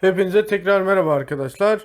Hepinize tekrar merhaba arkadaşlar.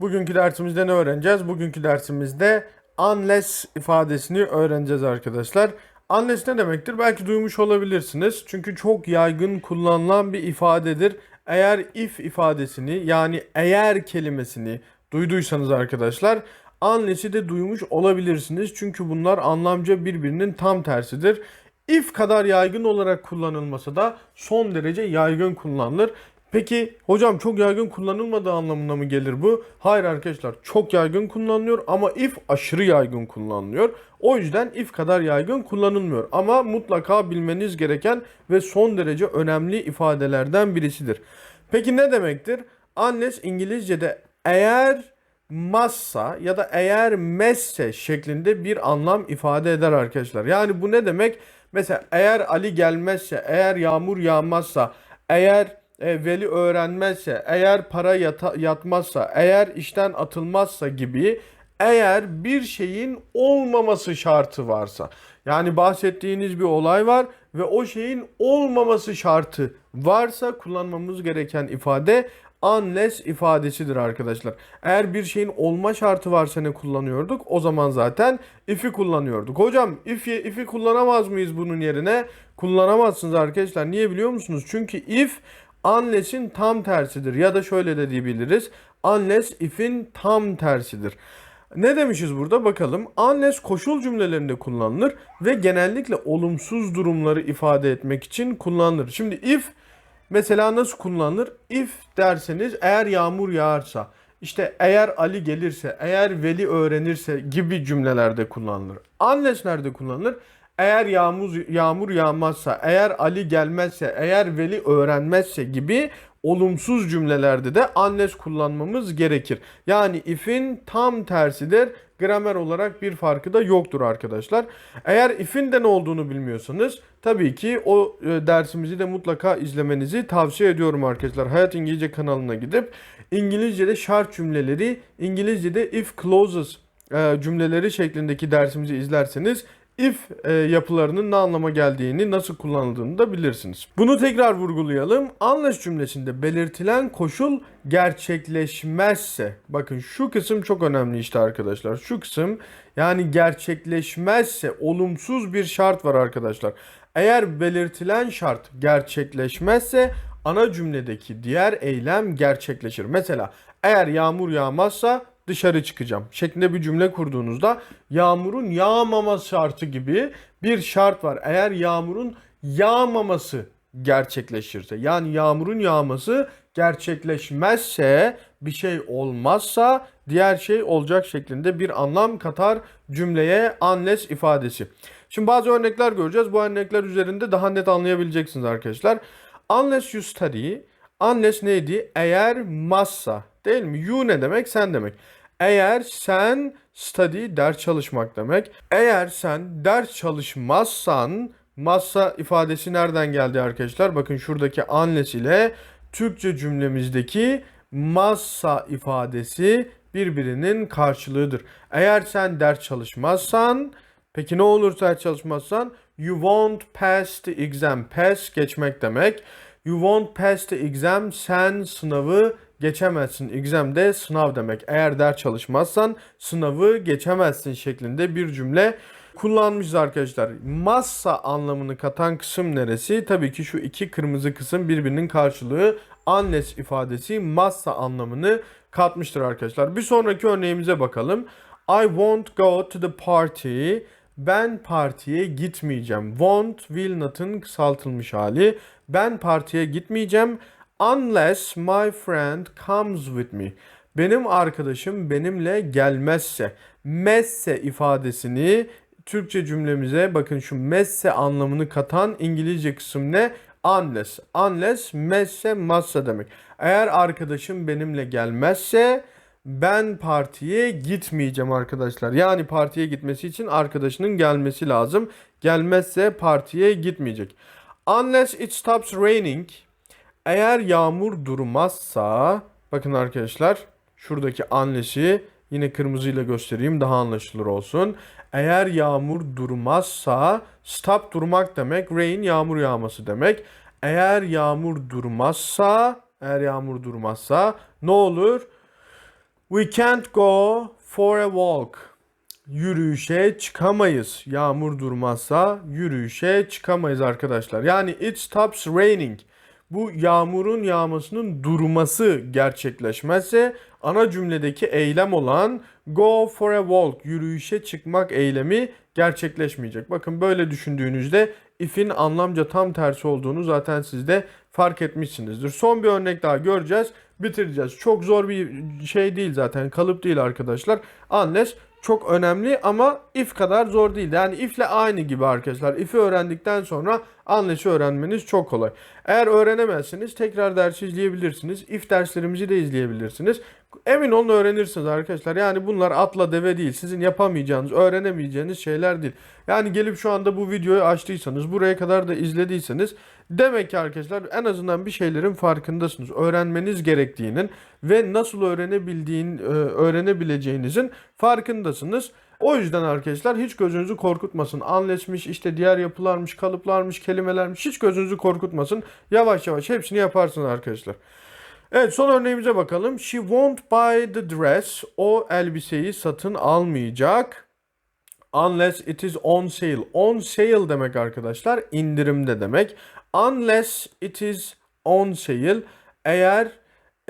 Bugünkü dersimizde ne öğreneceğiz? Bugünkü dersimizde unless ifadesini öğreneceğiz arkadaşlar. Unless ne demektir? Belki duymuş olabilirsiniz. Çünkü çok yaygın kullanılan bir ifadedir. Eğer if ifadesini yani eğer kelimesini duyduysanız arkadaşlar unless'i de duymuş olabilirsiniz. Çünkü bunlar anlamca birbirinin tam tersidir. If kadar yaygın olarak kullanılmasa da son derece yaygın kullanılır. Peki hocam çok yaygın kullanılmadığı anlamına mı gelir bu? Hayır arkadaşlar çok yaygın kullanılıyor ama if aşırı yaygın kullanılıyor. O yüzden if kadar yaygın kullanılmıyor. Ama mutlaka bilmeniz gereken ve son derece önemli ifadelerden birisidir. Peki ne demektir? Unless İngilizce'de eğer massa ya da eğer messe şeklinde bir anlam ifade eder arkadaşlar. Yani bu ne demek? Mesela eğer Ali gelmezse, eğer yağmur yağmazsa, eğer e, veli öğrenmezse, eğer para yata- yatmazsa, eğer işten atılmazsa gibi eğer bir şeyin olmaması şartı varsa. Yani bahsettiğiniz bir olay var ve o şeyin olmaması şartı varsa kullanmamız gereken ifade unless ifadesidir arkadaşlar. Eğer bir şeyin olma şartı varsa ne kullanıyorduk? O zaman zaten if'i kullanıyorduk. Hocam if'i if'i kullanamaz mıyız bunun yerine? Kullanamazsınız arkadaşlar. Niye biliyor musunuz? Çünkü if unless'in tam tersidir. Ya da şöyle de diyebiliriz. Unless if'in tam tersidir. Ne demişiz burada bakalım. Unless koşul cümlelerinde kullanılır ve genellikle olumsuz durumları ifade etmek için kullanılır. Şimdi if mesela nasıl kullanılır? If derseniz eğer yağmur yağarsa, işte eğer Ali gelirse, eğer Veli öğrenirse gibi cümlelerde kullanılır. Unless nerede kullanılır? Eğer yağmur yağmur yağmazsa, eğer Ali gelmezse, eğer Veli öğrenmezse gibi olumsuz cümlelerde de unless kullanmamız gerekir. Yani if'in tam tersidir. Gramer olarak bir farkı da yoktur arkadaşlar. Eğer if'in de ne olduğunu bilmiyorsanız tabii ki o e, dersimizi de mutlaka izlemenizi tavsiye ediyorum arkadaşlar. Hayat İngilizce kanalına gidip İngilizce'de şart cümleleri, İngilizce'de if clauses e, cümleleri şeklindeki dersimizi izlerseniz if e, yapılarının ne anlama geldiğini, nasıl kullanıldığını da bilirsiniz. Bunu tekrar vurgulayalım. Unless cümlesinde belirtilen koşul gerçekleşmezse, bakın şu kısım çok önemli işte arkadaşlar. Şu kısım yani gerçekleşmezse olumsuz bir şart var arkadaşlar. Eğer belirtilen şart gerçekleşmezse ana cümledeki diğer eylem gerçekleşir. Mesela eğer yağmur yağmazsa dışarı çıkacağım şeklinde bir cümle kurduğunuzda yağmurun yağmama şartı gibi bir şart var. Eğer yağmurun yağmaması gerçekleşirse yani yağmurun yağması gerçekleşmezse bir şey olmazsa diğer şey olacak şeklinde bir anlam katar cümleye unless ifadesi. Şimdi bazı örnekler göreceğiz. Bu örnekler üzerinde daha net anlayabileceksiniz arkadaşlar. Unless you study, unless neydi? Eğer massa değil mi? You ne demek? Sen demek. Eğer sen study ders çalışmak demek. Eğer sen ders çalışmazsan massa ifadesi nereden geldi arkadaşlar? Bakın şuradaki unless ile Türkçe cümlemizdeki massa ifadesi birbirinin karşılığıdır. Eğer sen ders çalışmazsan peki ne olur ders çalışmazsan you won't pass the exam. Pass geçmek demek. You won't pass the exam. Sen sınavı geçemezsin. Exam de sınav demek. Eğer ders çalışmazsan sınavı geçemezsin şeklinde bir cümle kullanmışız arkadaşlar. Massa anlamını katan kısım neresi? Tabii ki şu iki kırmızı kısım birbirinin karşılığı. Unless ifadesi massa anlamını katmıştır arkadaşlar. Bir sonraki örneğimize bakalım. I won't go to the party. Ben partiye gitmeyeceğim. Won't, will not'ın kısaltılmış hali. Ben partiye gitmeyeceğim. Unless my friend comes with me. Benim arkadaşım benimle gelmezse. Messe ifadesini Türkçe cümlemize bakın şu messe anlamını katan İngilizce kısım ne? Unless. Unless messe massa demek. Eğer arkadaşım benimle gelmezse ben partiye gitmeyeceğim arkadaşlar. Yani partiye gitmesi için arkadaşının gelmesi lazım. Gelmezse partiye gitmeyecek. Unless it stops raining. Eğer yağmur durmazsa bakın arkadaşlar şuradaki unless'i yine kırmızıyla göstereyim daha anlaşılır olsun. Eğer yağmur durmazsa stop durmak demek. Rain yağmur yağması demek. Eğer yağmur durmazsa eğer yağmur durmazsa ne olur? We can't go for a walk. Yürüyüşe çıkamayız. Yağmur durmazsa yürüyüşe çıkamayız arkadaşlar. Yani it stops raining. Bu yağmurun yağmasının durması gerçekleşmezse ana cümledeki eylem olan go for a walk yürüyüşe çıkmak eylemi gerçekleşmeyecek. Bakın böyle düşündüğünüzde if'in anlamca tam tersi olduğunu zaten siz de fark etmişsinizdir. Son bir örnek daha göreceğiz. Bitireceğiz. Çok zor bir şey değil zaten. Kalıp değil arkadaşlar. Unless çok önemli ama if kadar zor değil. Yani if'le aynı gibi arkadaşlar. If'i öğrendikten sonra unless'i öğrenmeniz çok kolay. Eğer öğrenemezseniz tekrar dersi izleyebilirsiniz. If derslerimizi de izleyebilirsiniz. Emin olun öğrenirsiniz arkadaşlar. Yani bunlar atla deve değil. Sizin yapamayacağınız, öğrenemeyeceğiniz şeyler değil. Yani gelip şu anda bu videoyu açtıysanız, buraya kadar da izlediyseniz demek ki arkadaşlar en azından bir şeylerin farkındasınız. Öğrenmeniz gerektiğinin ve nasıl öğrenebildiğin, e, öğrenebileceğinizin farkındasınız. O yüzden arkadaşlar hiç gözünüzü korkutmasın. Unless'miş, işte diğer yapılarmış, kalıplarmış, kelimelermiş hiç gözünüzü korkutmasın. Yavaş yavaş hepsini yaparsınız arkadaşlar. Evet son örneğimize bakalım. She won't buy the dress. O elbiseyi satın almayacak. Unless it is on sale. On sale demek arkadaşlar indirimde demek. Unless it is on sale. Eğer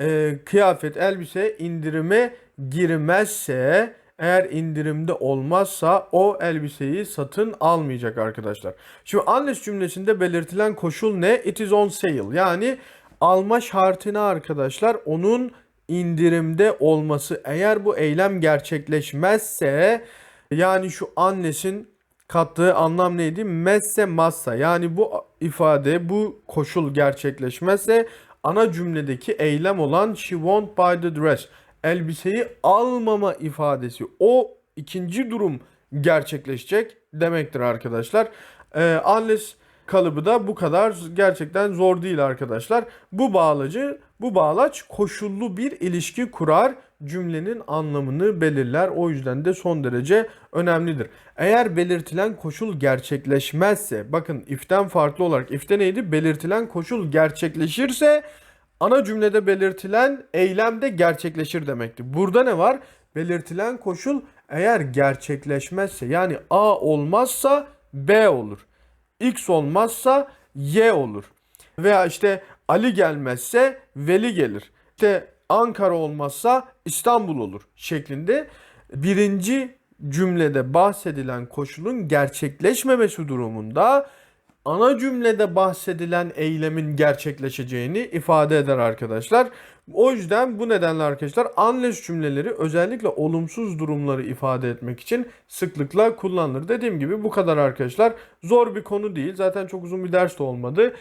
e, kıyafet, elbise indirime girmezse, eğer indirimde olmazsa o elbiseyi satın almayacak arkadaşlar. Şimdi unless cümlesinde belirtilen koşul ne? It is on sale. Yani alma şartına arkadaşlar onun indirimde olması. Eğer bu eylem gerçekleşmezse yani şu annesin kattığı anlam neydi? Messe massa. Yani bu ifade, bu koşul gerçekleşmezse ana cümledeki eylem olan she won't buy the dress. Elbiseyi almama ifadesi. O ikinci durum gerçekleşecek demektir arkadaşlar. Ee, unless kalıbı da bu kadar gerçekten zor değil arkadaşlar. Bu bağlacı, bu bağlaç koşullu bir ilişki kurar, cümlenin anlamını belirler. O yüzden de son derece önemlidir. Eğer belirtilen koşul gerçekleşmezse, bakın if'ten farklı olarak if'te neydi? Belirtilen koşul gerçekleşirse ana cümlede belirtilen eylem de gerçekleşir demekti. Burada ne var? Belirtilen koşul eğer gerçekleşmezse yani A olmazsa B olur. X olmazsa Y olur. Veya işte Ali gelmezse Veli gelir. İşte Ankara olmazsa İstanbul olur şeklinde birinci cümlede bahsedilen koşulun gerçekleşmemesi durumunda ana cümlede bahsedilen eylemin gerçekleşeceğini ifade eder arkadaşlar. O yüzden bu nedenle arkadaşlar unless cümleleri özellikle olumsuz durumları ifade etmek için sıklıkla kullanılır. Dediğim gibi bu kadar arkadaşlar. Zor bir konu değil. Zaten çok uzun bir ders de olmadı.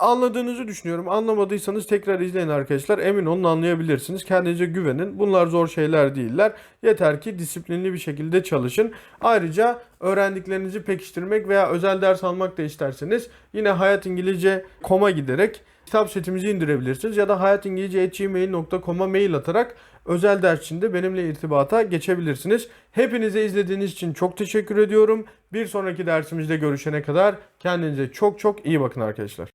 Anladığınızı düşünüyorum. Anlamadıysanız tekrar izleyin arkadaşlar. Emin olun anlayabilirsiniz. Kendinize güvenin. Bunlar zor şeyler değiller. Yeter ki disiplinli bir şekilde çalışın. Ayrıca öğrendiklerinizi pekiştirmek veya özel ders almak da isterseniz yine Hayat İngilizce koma giderek kitap setimizi indirebilirsiniz. Ya da hayatingilizce.gmail.com'a mail atarak özel ders için de benimle irtibata geçebilirsiniz. Hepinize izlediğiniz için çok teşekkür ediyorum. Bir sonraki dersimizde görüşene kadar kendinize çok çok iyi bakın arkadaşlar.